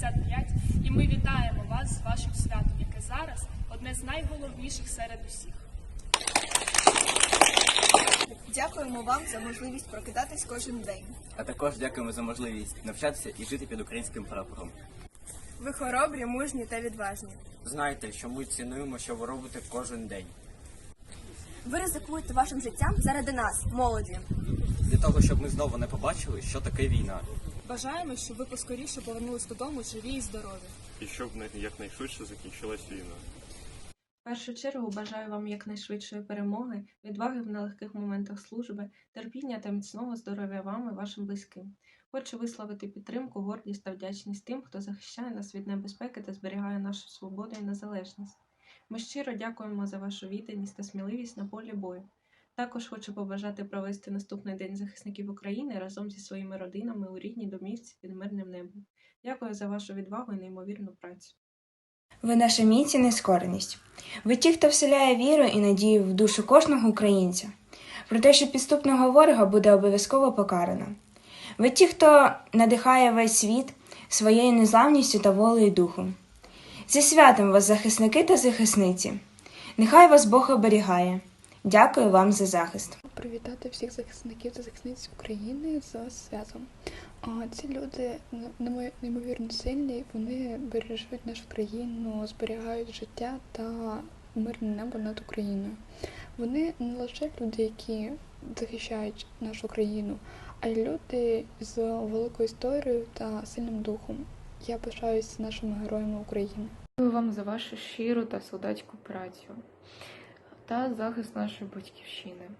75. І ми вітаємо вас з вашим святом, яке зараз одне з найголовніших серед усіх. Дякуємо вам за можливість прокидатись кожен день. А також дякуємо за можливість навчатися і жити під українським прапором. Ви хоробрі, мужні та відважні. Знайте, що ми цінуємо, що ви робите кожен день. Ви ризикуєте вашим життям заради нас, молоді. Для того, щоб ми знову не побачили, що таке війна. Бажаємо, щоб ви поскоріше повернулись додому живі і здорові. і щоб якнайшвидше закінчилась війна. В першу чергу бажаю вам якнайшвидшої перемоги, відваги в нелегких моментах служби, терпіння та міцного здоров'я вам і вашим близьким. Хочу висловити підтримку, гордість та вдячність тим, хто захищає нас від небезпеки та зберігає нашу свободу і незалежність. Ми щиро дякуємо за вашу відданість та сміливість на полі бою. Також хочу побажати провести наступний день захисників України разом зі своїми родинами у рідній домівці під мирним небом. Дякую за вашу відвагу і неймовірну працю. Ви наша міць нескореність. Ви ті, хто вселяє віру і надію в душу кожного українця, про те, що підступного ворога буде обов'язково покарано. Ви ті, хто надихає весь світ своєю незламністю та волею духу. Зі святом вас, захисники та захисниці. Нехай вас Бог оберігає. Дякую вам за захист. привітати всіх захисників та захисниць України за святом. А ці люди неймовірно сильні, вони бережуть нашу країну, зберігають життя та мирне небо над Україною. Вони не лише люди, які захищають нашу країну, а й люди з великою історією та сильним духом. Я пишаюся нашими героями України. Дякую вам за вашу щиру та солдатську працю та захист нашої батьківщини.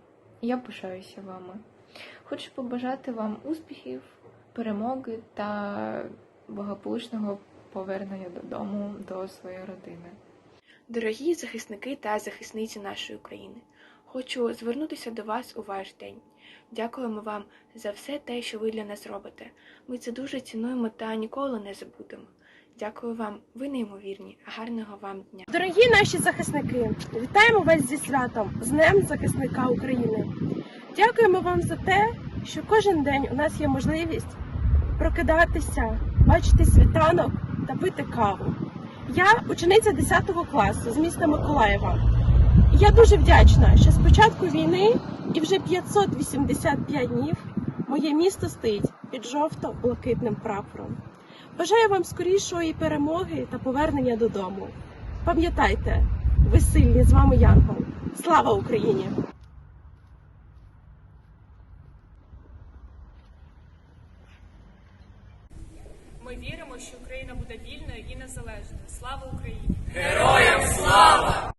Я пишаюся вами. Хочу побажати вам успіхів, перемоги та благополучного повернення додому до своєї родини. Дорогі захисники та захисниці нашої України, хочу звернутися до вас у ваш день. Дякуємо вам за все те, що ви для нас робите. Ми це дуже цінуємо та ніколи не забудемо. Дякую вам, ви неймовірні. Гарного вам дня! Дорогі наші захисники, вітаємо вас зі святом, з Днем захисника України. Дякуємо вам за те, що кожен день у нас є можливість прокидатися, бачити світанок та пити каву. Я учениця 10 класу з міста Миколаєва. І я дуже вдячна, що з початку війни і вже 585 днів моє місто стоїть під жовто-блакитним прапором. Бажаю вам скорішої перемоги та повернення додому. Пам'ятайте, ви сильні з вами Янгол. Слава Україні! Ми віримо, що Україна буде вільною і незалежною. Слава Україні! Героям слава!